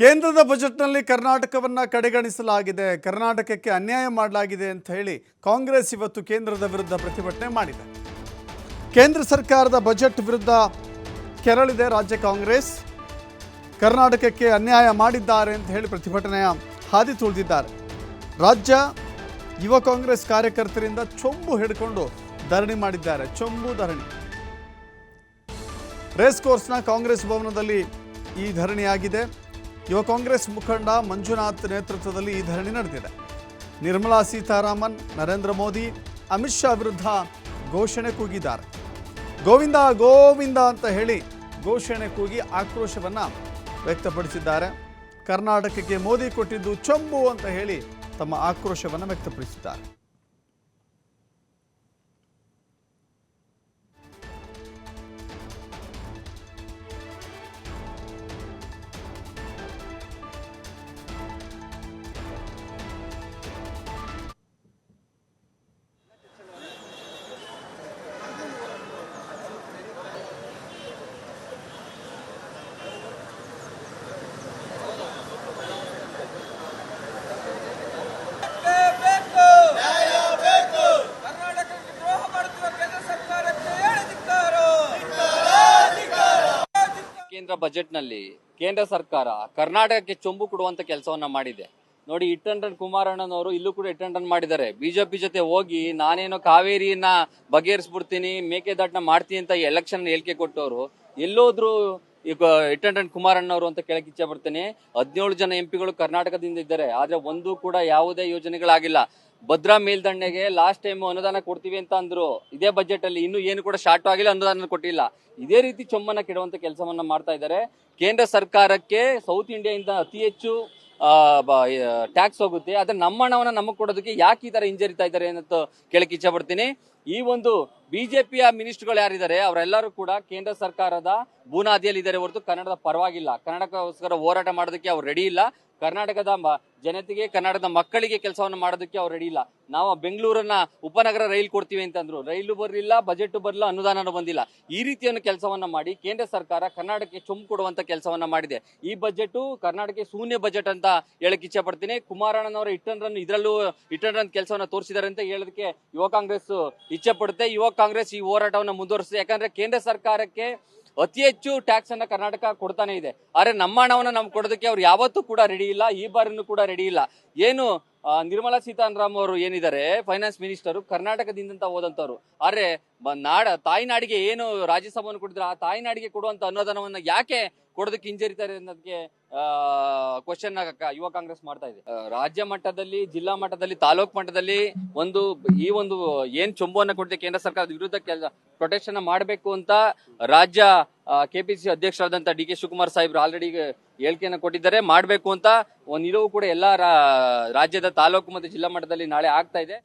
ಕೇಂದ್ರದ ಬಜೆಟ್ನಲ್ಲಿ ಕರ್ನಾಟಕವನ್ನು ಕಡೆಗಣಿಸಲಾಗಿದೆ, ಕರ್ನಾಟಕಕ್ಕೆ ಅನ್ಯಾಯ ಮಾಡಲಾಗಿದೆ ಅಂತ ಹೇಳಿ ಕಾಂಗ್ರೆಸ್ ಇವತ್ತು ಕೇಂದ್ರದ ವಿರುದ್ಧ ಪ್ರತಿಭಟನೆ ಮಾಡಿದೆ. ಕೇಂದ್ರ ಸರ್ಕಾರದ ಬಜೆಟ್ ವಿರುದ್ಧ ಕೆರಳಿದೆ ರಾಜ್ಯ ಕಾಂಗ್ರೆಸ್. ಕರ್ನಾಟಕಕ್ಕೆ ಅನ್ಯಾಯ ಮಾಡಿದ್ದಾರೆ ಅಂತ ಹೇಳಿ ಪ್ರತಿಭಟನೆಯ ಹಾದಿ ತುಳಿದಿದ್ದಾರೆ. ರಾಜ್ಯ ಯುವ ಕಾಂಗ್ರೆಸ್ ಕಾರ್ಯಕರ್ತರಿಂದ ಚೊಂಬು ಹಿಡ್ಕೊಂಡು ಧರಣಿ ಮಾಡಿದ್ದಾರೆ, ಚೊಂಬು ಧರಣಿ. ರೇಸ್ ಕೋರ್ಸ್ನ ಕಾಂಗ್ರೆಸ್ ಭವನದಲ್ಲಿ ಈ ಧರಣಿಯಾಗಿದೆ. ಯುವ ಕಾಂಗ್ರೆಸ್ ಮುಖಂಡ ಮಂಜುನಾಥ್ ನೇತೃತ್ವದಲ್ಲಿ ಈ ಧರಣಿ ನಡೆದಿದೆ. ನಿರ್ಮಲಾ ಸೀತಾರಾಮನ್, ನರೇಂದ್ರ ಮೋದಿ, ಅಮಿತ್ ಶಾ ವಿರುದ್ಧ ಘೋಷಣೆ ಕೂಗಿದ್ದಾರೆ. ಗೋವಿಂದ ಗೋವಿಂದ ಅಂತ ಹೇಳಿ ಘೋಷಣೆ ಕೂಗಿ ಆಕ್ರೋಶವನ್ನು ವ್ಯಕ್ತಪಡಿಸಿದ್ದಾರೆ. ಕರ್ನಾಟಕಕ್ಕೆ ಮೋದಿ ಕೊಟ್ಟಿದ್ದು ಚೊಂಬು ಅಂತ ಹೇಳಿ ತಮ್ಮ ಆಕ್ರೋಶವನ್ನು ವ್ಯಕ್ತಪಡಿಸಿದ್ದಾರೆ. ಕೇಂದ್ರ ಬಜೆಟ್ನಲ್ಲಿ ಕೇಂದ್ರ ಸರ್ಕಾರ ಕರ್ನಾಟಕಕ್ಕೆ ಚೊಂಬು ಕೊಡುವಂತ ಕೆಲಸವನ್ನ ಮಾಡಿದೆ. ನೋಡಿ ಇಟ್ಟಂಡನ್ ಕುಮಾರಣ್ಣನವರು ಇಲ್ಲೂ ಕೂಡ ಇಟ್ಟಂಡನ್ ಮಾಡಿದ್ದಾರೆ. ಬಿಜೆಪಿ ಜೊತೆ ಹೋಗಿ ನಾನೇನೋ ಕಾವೇರಿಯನ್ನ ಬಗೆಹರಿಸ್ಬಿಡ್ತೀನಿ ಮೇಕೆದಾಟನ ಮಾಡ್ತೀನಿ ಅಂತ ಎಲೆಕ್ಷನ್ ಹೇಳಿಕೆ ಕೊಟ್ಟವರು, ಎಲ್ಲೋದ್ರು ಈಗ ಇಟ್ಟಂಡನ್ ಕುಮಾರಣ್ಣವರು ಅಂತ ಕೇಳಕ್ ಇಚ್ಛೆ ಪಡ್ತೀನಿ ಹದಿನೇಳು ಜನ ಎಂಪಿಗಳು ಕರ್ನಾಟಕದಿಂದ ಇದ್ದಾರೆ. ಆದ್ರೆ ಒಂದು ಕೂಡ ಯಾವುದೇ ಯೋಜನೆಗಳಾಗಿಲ್ಲ. ಭದ್ರಾ ಮೇಲ್ದಂಡೆಗೆ ಲಾಸ್ಟ್ ಟೈಮ್ ಅನುದಾನ ಕೊಡ್ತೀವಿ ಅಂತ ಅಂದ್ರು. ಇದೇ ಬಜೆಟ್ ಅಲ್ಲಿ ಇನ್ನು ಏನು ಕೂಡ ಶಾರ್ಟ್ ಆಗಿಲ್ಲ ಅನುದಾನ ಕೊಟ್ಟಿಲ್ಲ. ಇದೇ ರೀತಿ ಚೊಮ್ಮನ ಕೆಡುವಂತ ಕೆಲಸವನ್ನ ಮಾಡ್ತಾ ಇದ್ದಾರೆ. ಕೇಂದ್ರ ಸರ್ಕಾರಕ್ಕೆ ಸೌತ್ ಇಂಡಿಯಾದಿಂದ ಅತಿ ಹೆಚ್ಚು ಟ್ಯಾಕ್ಸ್ ಹೋಗುತ್ತೆ. ಆದ್ರೆ ನಮ್ಮ ಹಣವನ್ನ ನಮಗೆ ಕೊಡೋದಕ್ಕೆ ಯಾಕೆ ಈ ತರ ಹಿಂಜರಿತಾ ಇದ್ದಾರೆ ಅಂತ ಕೇಳಕ್ಕೆ ಇಚ್ಛೆ ಪಡ್ತೀನಿ. ಈ ಒಂದು ಬಿಜೆಪಿಯ ಮಿನಿಸ್ಟರ್ಗಳು ಯಾರಿದ್ದಾರೆ, ಅವರೆಲ್ಲರೂ ಕೂಡ ಕೇಂದ್ರ ಸರ್ಕಾರದ ಬೂನಾದಿಯಲ್ಲಿ ಇದ್ದಾರೆ ಹೊರತು ಕನ್ನಡದ ಪರವಾಗಿಲ್ಲ. ಕನ್ನಡಕ್ಕೋಸ್ಕರ ಹೋರಾಟ ಮಾಡೋದಕ್ಕೆ ಅವ್ರು ರೆಡಿ ಇಲ್ಲ. ಕರ್ನಾಟಕದ ಜನತೆಗೆ ಕನ್ನಡದ ಮಕ್ಕಳಿಗೆ ಕೆಲಸವನ್ನು ಮಾಡೋದಕ್ಕೆ ಅವ್ರು ರೆಡಿ ಇಲ್ಲ. ನಾವು ಬೆಂಗಳೂರನ್ನ ಉಪನಗರ ರೈಲ್ ಕೊಡ್ತೀವಿ ಅಂತಂದ್ರು. ರೈಲು ಬರಲಿಲ್ಲ ಬಜೆಟ್ ಬರಲಿಲ್ಲ, ಅನುದಾನನೂ ಬಂದಿಲ್ಲ. ಈ ರೀತಿಯನ್ನು ಕೆಲಸವನ್ನ ಮಾಡಿ ಕೇಂದ್ರ ಸರ್ಕಾರ ಕರ್ನಾಟಕಕ್ಕೆ ಚೊಂಬು ಕೊಡುವಂತ ಕೆಲಸವನ್ನ ಮಾಡಿದೆ. ಈ ಬಜೆಟ್ ಕರ್ನಾಟಕಕ್ಕೆ ಶೂನ್ಯ ಬಜೆಟ್ ಅಂತ ಹೇಳಕ್ ಇಚ್ಛೆ ಪಡ್ತೀನಿ. ಕುಮಾರಣ್ಣನವರ ಇಟ್ಟನ್ ಇದರಲ್ಲೂ ಇಟ್ಟನ್ ಕೆಲಸವನ್ನ ತೋರಿಸಿದ್ದಾರೆ ಅಂತ ಹೇಳೋದಕ್ಕೆ ಯುವ ಕಾಂಗ್ರೆಸ್ ಇಚ್ಛೆ ಪಡುತ್ತೆ. ಯುವ ಕಾಂಗ್ರೆಸ್ ಈ ಹೋರಾಟವನ್ನ ಮುಂದುವರಿಸುತ್ತೆ. ಯಾಕಂದ್ರೆ ಕೇಂದ್ರ ಸರ್ಕಾರಕ್ಕೆ ಅತಿ ಹೆಚ್ಚು ಟ್ಯಾಕ್ಸ್ ಅನ್ನ ಕರ್ನಾಟಕ ಕೊಡ್ತಾನೆ ಇದೆ. ಆದ್ರೆ ನಮ್ಮ ಹಣವನ್ನ ನಮ್ಗೆ ಕೊಡೋದಕ್ಕೆ ಅವ್ರು ಯಾವತ್ತೂ ಕೂಡ ರೆಡಿ ಇಲ್ಲ, ಈ ಬಾರಿನೂ ಕೂಡ ರೆಡಿ ಇಲ್ಲ. ಏನು ನಿರ್ಮಲಾ ಸೀತಾರಾಮ್ ಅವರು ಏನಿದ್ದಾರೆ ಫೈನಾನ್ಸ್ ಮಿನಿಸ್ಟರ್ ಕರ್ನಾಟಕದಿಂದ ಹೋದಂತವ್ರು. ಆದ್ರೆ ನಾಡ, ತಾಯ್ನಾಡಿಗೆ ಏನು ರಾಜ್ಯಸಭೆಯನ್ನು ಕೊಡಿದ್ರೆ ಆ ತಾಯ್ನಾಡಿಗೆ ಕೊಡುವಂತ ಅನುದಾನವನ್ನ ಯಾಕೆ ಕೊಡೋದಕ್ಕೆ ಹಿಂಜರಿತಾರೆ ಅನ್ನೋದಕ್ಕೆ ಕ್ವಶನ್ ಯುವ ಕಾಂಗ್ರೆಸ್ ಮಾಡ್ತಾ ಇದೆ. ರಾಜ್ಯ ಮಟ್ಟದಲ್ಲಿ, ಜಿಲ್ಲಾ ಮಟ್ಟದಲ್ಲಿ, ತಾಲೂಕ್ ಮಟ್ಟದಲ್ಲಿ ಒಂದು, ಈ ಒಂದು ಏನ್ ಚೊಂಬುವನ್ನ ಕೊಟ್ಟಿದೆ ಕೇಂದ್ರ ಸರ್ಕಾರದ ವಿರುದ್ಧ ಪ್ರೊಟೆಕ್ಷನ್ ಮಾಡಬೇಕು ಅಂತ ರಾಜ್ಯ ಕೆಪಿಸಿ ಅಧ್ಯಕ್ಷರಾದಂತಹ ಡಿ ಕೆ ಶಿವಕುಮಾರ್ ಸಾಹೇಬ್ರು ಆಲ್ರೆಡಿ ಹೇಳಿಕೆಯನ್ನು ಕೊಟ್ಟಿದ್ದಾರೆ. ಮಾಡಬೇಕು ಅಂತ ಒಂದು ನಿಲುವು ಕೂಡ ಎಲ್ಲಾ ರಾಜ್ಯದ ತಾಲೂಕು ಮತ್ತು ಜಿಲ್ಲಾ ಮಟ್ಟದಲ್ಲಿ ನಾಳೆ ಆಗ್ತಾ ಇದೆ.